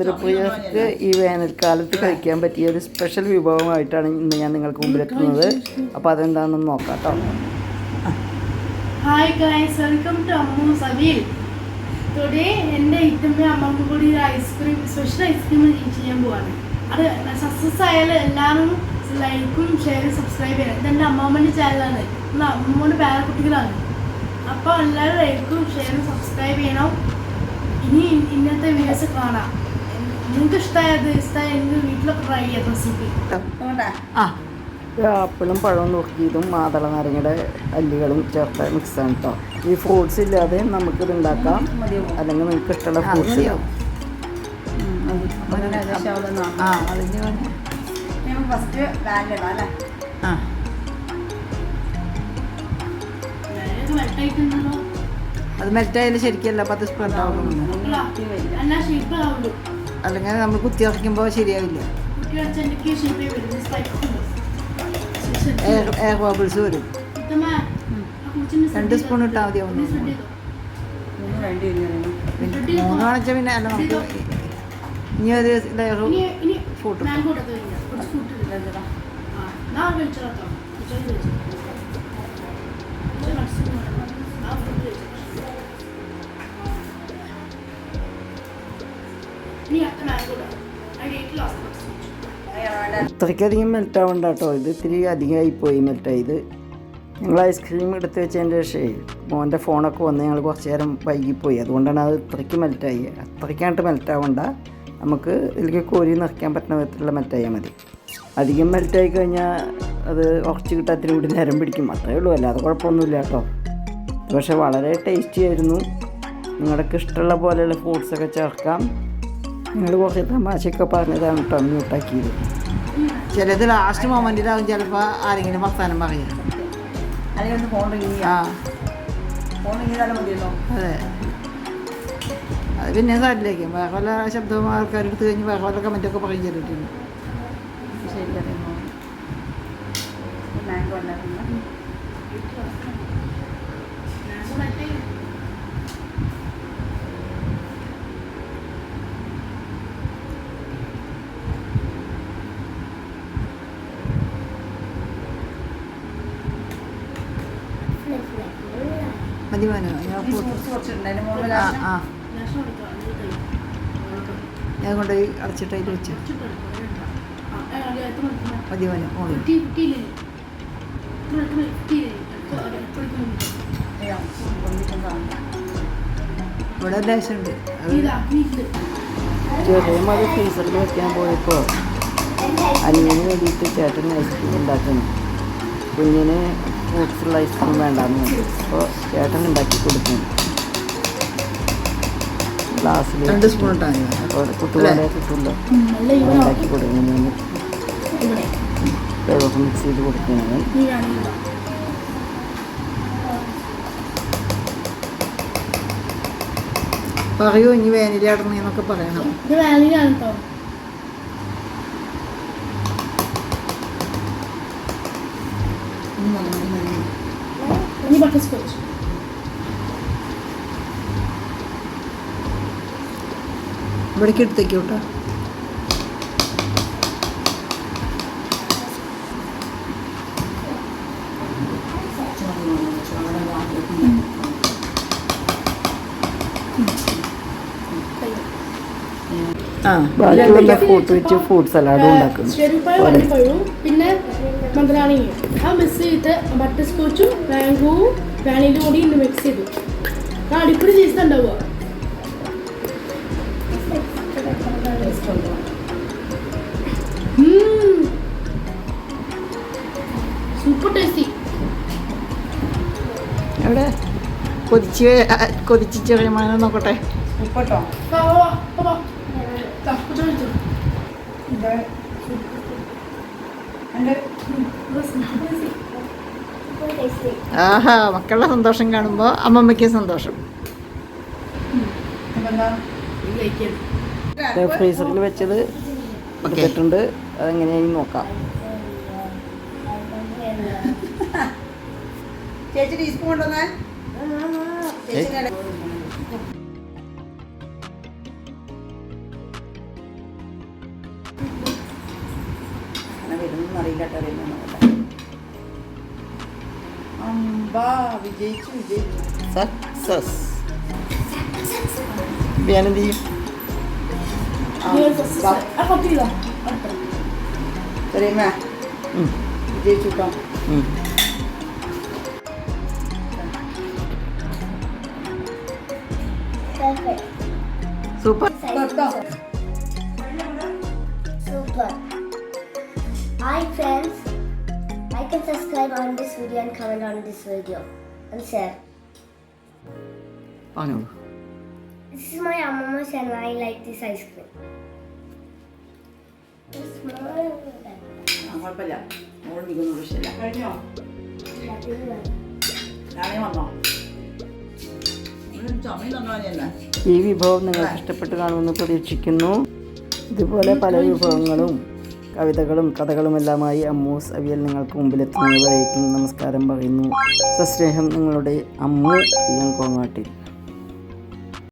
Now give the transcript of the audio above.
മധുരപ്രിയർക്ക് ഈ വേനൽക്കാലത്ത് കഴിക്കാൻ പറ്റിയ ഒരു സ്പെഷ്യൽ വിഭവമായിട്ടാണ് ഇന്ന് ഞാൻ നിങ്ങൾക്ക് മുമ്പിലെത്തുന്നത് അപ്പോൾ അതെന്താണെന്ന് നോക്കാം കേട്ടോ hi guys welcome to Ammu Sabeel today എന്റെ ഇറ്റമ്മ അമ്മമ്മ കൂടി ഒരു ഐസ്ക്രീം സ്പെഷ്യൽ ഐസ്ക്രീം ചെയ്യാൻ പോവാണ്. അത് സക്സസ് ആയാൽ എല്ലാവരും ലൈക്കും ഷെയറും സബ്സ്ക്രൈബ് ചെയ്യണം. ഇതെന്റെ അമ്മമ്മന്റെ ചാനലാണ് ഇന്ന് അമ്മമ്മയുടെ പേരക്കുട്ടികളാണ് അപ്പോൾ എല്ലാവരും ലൈക്കും ഷെയറും സബ്സ്ക്രൈബ് ചെയ്യണം. ഇനി ഇന്നത്തെ വീഡിയോസ് കാണാം. നിങ്ങൾക്ക് ഇഷ്ടമായത് ഇഷ്ടമായ എനിക്ക് വീട്ടിലൊക്കെ ട്രൈ ചെയ്യാം റെസിപ്പി ആ. ഇത് ആപ്പിളും പഴവും നോക്കിയതും മാതള നാരങ്ങയുടെ അല്ലികളും ചേർത്ത മിക്സാണ് കേട്ടോ ഈ ഫ്രൂട്ട്സ് ഇല്ലാതെയും നമുക്കിത് ഉണ്ടാക്കാം. അല്ലെങ്കിൽ നിങ്ങൾക്ക് ഇഷ്ടമുള്ള ഫ്രൂട്ട്സ് ഫസ്റ്റ് ആ. അത് മെൽറ്റായാലും ശരിക്കല്ല പത്ത് സ്പൂൺ ഉണ്ടാവും എന്നാ ഷേപ്പ് ആവുള്ളൂ അല്ലെങ്കിൽ നമ്മൾ കുത്തി ഉറക്കുമ്പോൾ ശരിയാവില്ല. എയർ ബബിൾസ് വരും. രണ്ട് സ്പൂൺ ഇട്ടാൽ മതി ഒന്ന് മൂന്ന് കാണിച്ചാൽ പിന്നെ അല്ല നമുക്ക് ഇനി ഒരു ലെയർ ഫ്രൂട്ട് ഇത്രയ്ക്കധികം മെൽറ്റ് ആവണ്ട കേട്ടോ ഇത് ഇത്തിരി അധികമായി പോയി മെൽറ്റായത് ഞങ്ങൾ ഐസ്ക്രീം എടുത്ത് വെച്ചതിന്റെ പക്ഷേ മോന്റെ ഫോണൊക്കെ വന്ന് ഞങ്ങൾ കുറച്ച് നേരം വൈകിപ്പോയി. അതുകൊണ്ടാണ് അത് ഇത്രയ്ക്ക് മെൽറ്റായി. അത്രയ്ക്കായിട്ട് മെൽറ്റ് ആവണ്ട നമുക്ക് ഇതിലേക്ക് കോരി നിറയ്ക്കാൻ പറ്റുന്ന വിധത്തിലുള്ള മെൽറ്റായാൽ മതി. അധികം മെൽറ്റായി കഴിഞ്ഞാൽ അത് ഉറച്ച് കിട്ടാത്തിന് കൂടി നേരം പിടിക്കും. അത്രേ ഉള്ളൂ. അല്ലാതെ കുഴപ്പമൊന്നുമില്ല കേട്ടോ. പക്ഷേ വളരെ ടേസ്റ്റി ആയിരുന്നു. നിങ്ങളുടെ ഇഷ്ടമുള്ള പോലെയുള്ള ഫ്രൂട്ട്സൊക്കെ ചേർക്കാം. നിങ്ങൾ കുറച്ച് തമാശയൊക്കെ പറഞ്ഞതാണ് കേട്ടോ മ്യൂട്ടാക്കിയത് ചിലത് ലാസ്റ്റ് മൊമെന്റിലാകും ചിലപ്പോൾ ആരെങ്കിലും വർത്താനം പറയാം. ആ. അതെ. അത് പിന്നെ സാരിലേക്കും വേറെ വല്ല ശബ്ദവും ആൾക്കാരെടുത്ത് കഴിഞ്ഞ് വേറെ വല്ല കമന്റൊക്കെ പറയും ചെയ്തിട്ടുണ്ട് ശരി മതി മോനോ ഞാൻ ആ ആ. കൊണ്ടുപോയി അടച്ചിട്ട് അതിൽ വെച്ചു. മതി മോനോ മോൾ ഇവിടെ ദേശമുണ്ട് ചെറിയ മതി ഫീസറിൽ വയ്ക്കാൻ പോയപ്പോൾ അനിയന് വേണ്ടിയിട്ട് ചേട്ടൻ ഐസ്ക്രീം ഉണ്ടാക്കുന്നു. കുഞ്ഞിന് ഫ്രൂട്ട്സുള്ള ഐസ്ക്രീം വേണ്ടാന്ന് പറഞ്ഞു. അപ്പോൾ ചേട്ടൻ ഉണ്ടാക്കി കൊടുക്കുന്നു ഗ്ലാസ്സിൽ രണ്ട് സ്പൂൺ അപ്പോൾ കുത്തുപോലെ കിട്ടുമല്ലോ. ഉണ്ടാക്കി കൊടുക്കുന്നു വെള്ളം മിക്സ് ചെയ്ത് കൊടുക്കുന്നത് പറയൂ ഇനി വേനലാടണെന്നൊക്കെ പറയണം. ഇത് വാനിലാണ് കേട്ടോ ഇനി ബട്ടർ സ്കോച്ച് ഇവിടേക്ക് എടുത്തേക്ക് കേട്ടോ ആ ബാക്കിയുള്ള ഫ്രൂട്ട് വെച്ച് ഫ്രൂട്ട് സലാഡും ഉണ്ടാക്കുന്നു ചെറുപ്പഴം പിന്നെ മന്ത്രാണിയും ആ മിക്സ് ചെയ്തിട്ട് ബട്ടർ സ്കോച്ചും മാംഗോവും വാനിലും കൂടി ഇന്ന് മിക്സ് ചെയ്തു. ആ അടിപൊളി ടേസ്റ്റ് ഉണ്ടാവുക. സൂപ്പർ ടേസ്റ്റി എവിടെ? കൊതിച്ച് കൊതിച്ച് ചെറിയ നോക്കട്ടെ. സൂപ്പർ വാ. എന്റെ ആഹാ മക്കളുടെ സന്തോഷം കാണുമ്പോൾ അമ്മമ്മയ്ക്ക് സന്തോഷം. ഫ്രീസറിൽ വെച്ചത് എടുത്തിട്ടുണ്ട്. അതെങ്ങനെയായി നോക്കാം. ചേച്ചി ടീസ്പൂൺ കൊണ്ടുവന്നേ. അറിയില്ല കേട്ടോ അറിയുന്നൊന്നുമില്ല അമ്പാ വിജയിച്ചു വിജയിച്ചു. സക്സസ്. ഞാനെന്ത് ചെയ്യും ഉം, വിജയിച്ചു കേട്ടോ. സൂപ്പർ. കേട്ടോ. Hi friends. Like and subscribe on this video and comment on this video and share. Anu. This is my Amama's and I like this ice cream. It's കുഴപ്പമില്ല മോൾ കഴിഞ്ഞോ ഈ വിഭവം നിങ്ങൾക്ക് ഇഷ്ടപ്പെട്ട് കാണുമെന്ന് പ്രതീക്ഷിക്കുന്നു ഇതുപോലെ പല വിഭവങ്ങളും കവിതകളും കഥകളുമെല്ലാമായി അമ്മൂസ് അവിയൽ നിങ്ങൾക്ക് മുമ്പിലെത്തുന്നവരേക്കും നമസ്കാരം പറയുന്നു. സസ്നേഹം നിങ്ങളുടെ അമ്മു എം കോങ്ങാട്ടിൽ